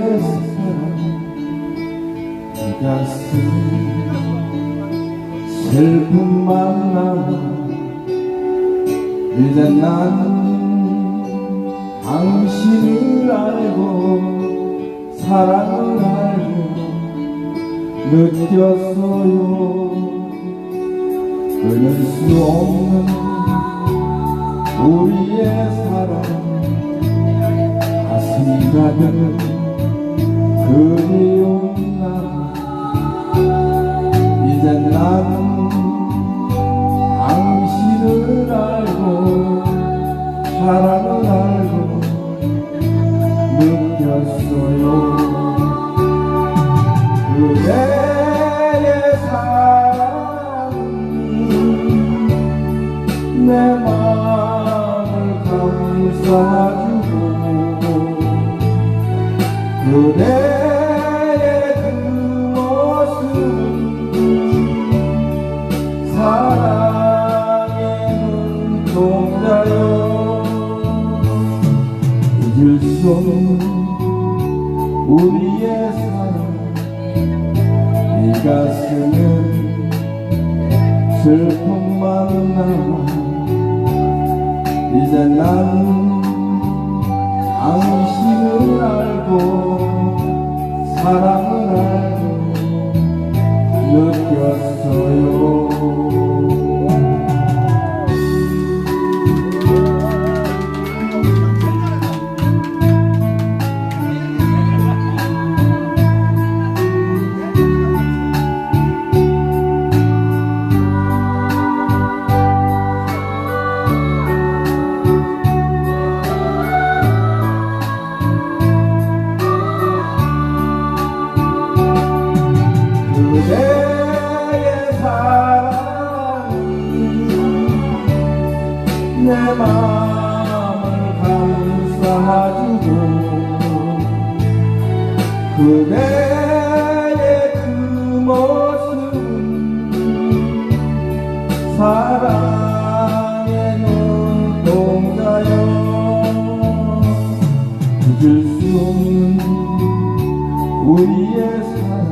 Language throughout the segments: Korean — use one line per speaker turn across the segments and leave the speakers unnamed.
사랑 이 가슴 슬픔만 남아 이제 난 당신을 알고 사랑을 알고 느꼈어요. 끊을 수 없는 우리의 사랑. 가슴 가득 그리 당신을 알고 사랑을 알고 느꼈어요 그대의 그 모습은 사랑의 눈동자요 잊을 수 없는 우리의 사랑.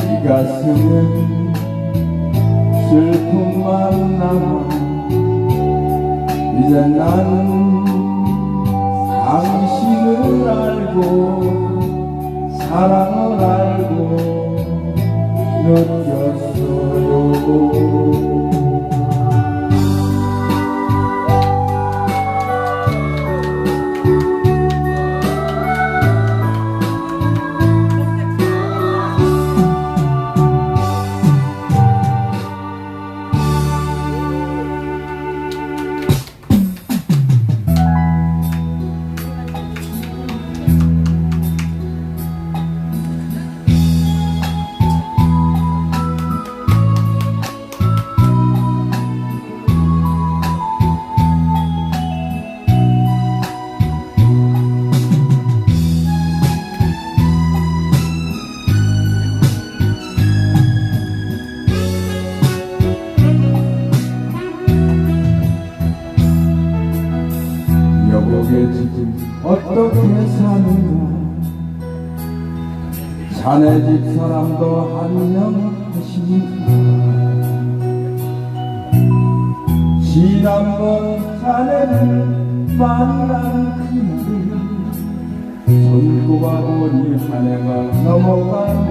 이 가슴엔 슬픔만 남아 이제 난 당신을 알고 사랑을 알고 느꼈어요 자네 집 사람도 한명하십니까 지난번 자네를 만난 그날 손꼽아 보니 한 해가 넘어갔네.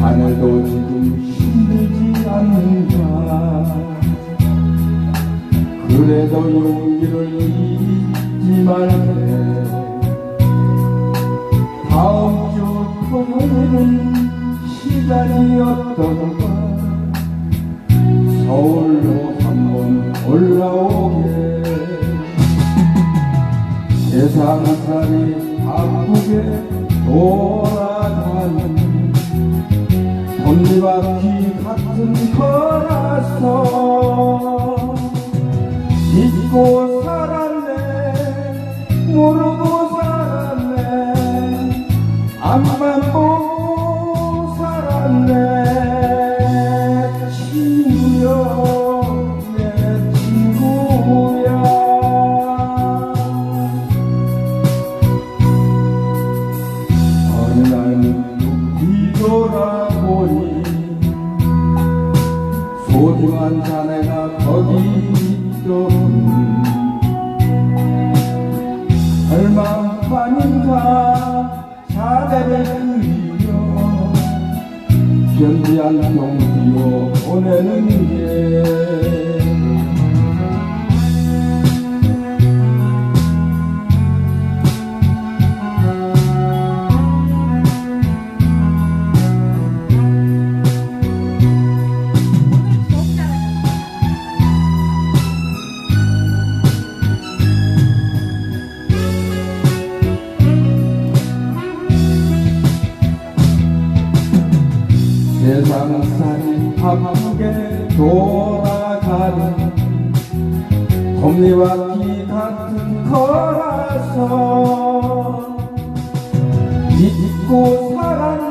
하늘도 지금 힘들지 않는가? 그래도 용기를 잊지 말게 주 토요일은 시간이 어떤가 서울로 한번 올라오게. 세상살이 바쁘게 돌아가는 톱니바퀴 같은 거라서 잊고 one time. 세상살이 바쁘게 돌아가는 곰니와 비 같은 거라서 잊고 살았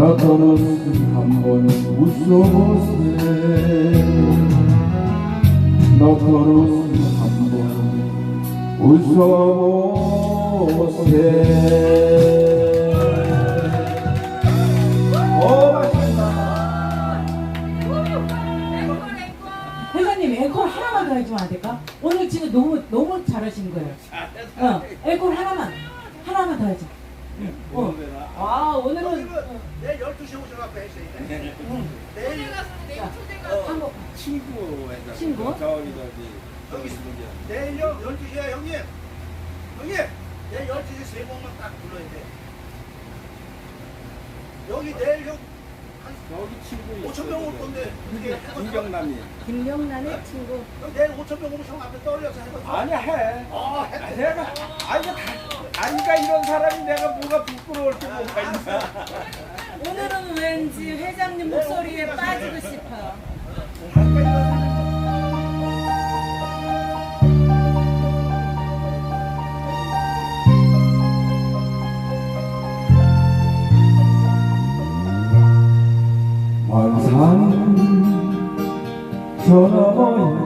너더러스 한번 웃어보세 너더러스 한번 웃어보세 오 맛있다
회장님 앵콜 하나만 더 해주면 안 될까? 오늘 지금 너무 너무 잘하시는 거예요. 어, 앵콜 하나만 하나만 더 해줘. 응. 어. 아 오늘은
내일 12시에 오셔갖고 해주세요. 내일
한번
친구에다
친구?
저기 저기
여기? 내일요 12시에 형님. 형님 내일 12시 세 번만 딱 불러야 돼. 여기 내일 형
저기 친구
5천 명 올 건데.
김경남이
김영란의 친구.
형 내일 5천 명 오면 형 앞에 떨려서 해봐.
아니야 해
아,
아,
해.
내가 아니 아니가 이런 사람이 내가 뭐가 부끄러울 게 뭐가 있나
오늘은 왠지 회장님 목소리에 빠지고 싶어요.
너머에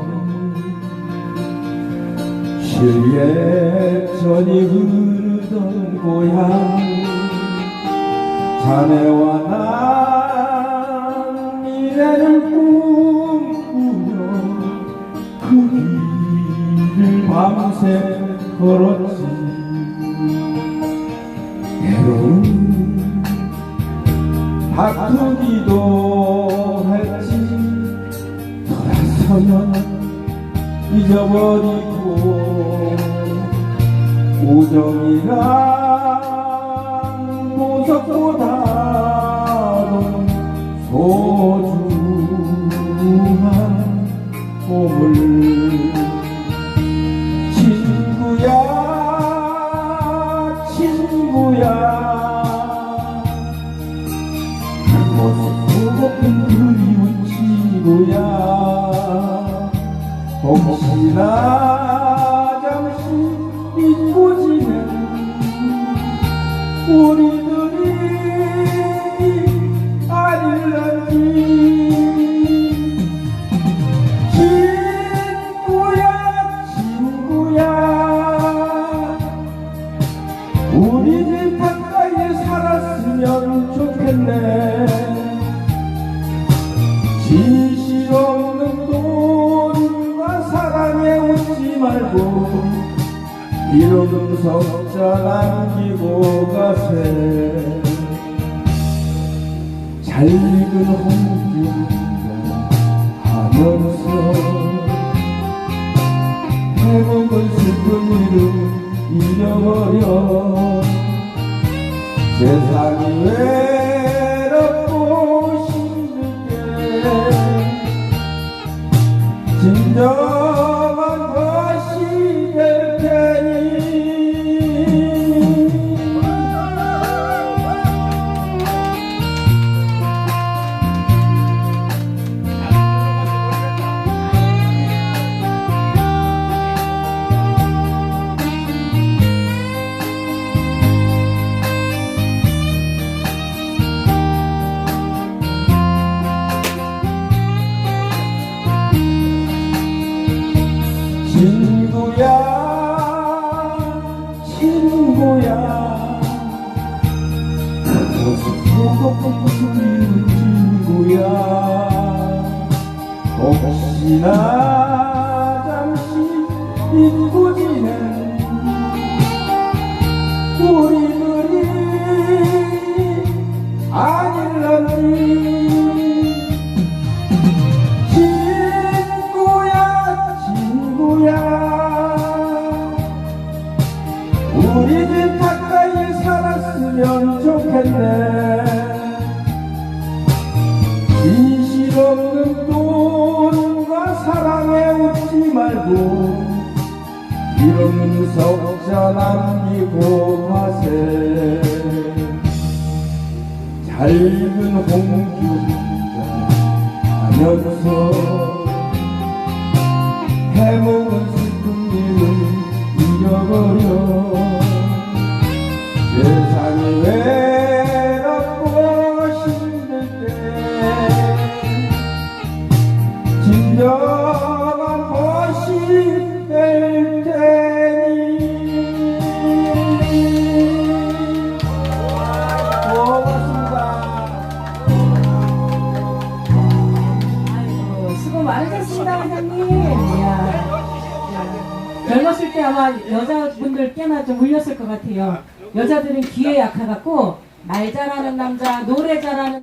실예전이 흐 자네와 난 미래를 꿈꾸며 그 길을 밤새 걸었지. 때로는 바꾸기도 했지. 돌아서면 잊어버리고 우정이란 보석보다도 소중한 보물 친구야 친구야. 그곳은 그리운 친구야. 혹시나 남기고 가세. 잘 익은 홍준가 하면서 해먹은 슬픈 이름 잊어버려 세상이 외롭고 힘들게 진정 바뀌는 거야? 그것은 소리는 친구야. 혹시나 잠시 인구 석자 남기고 가세 짧은 홍준장 하면서 해먹은 슬픈 일을 잊어버려
좀 울렸을 것 같아요. 여자들은 귀에 약해갖고 말 잘하는 남자, 노래 잘하는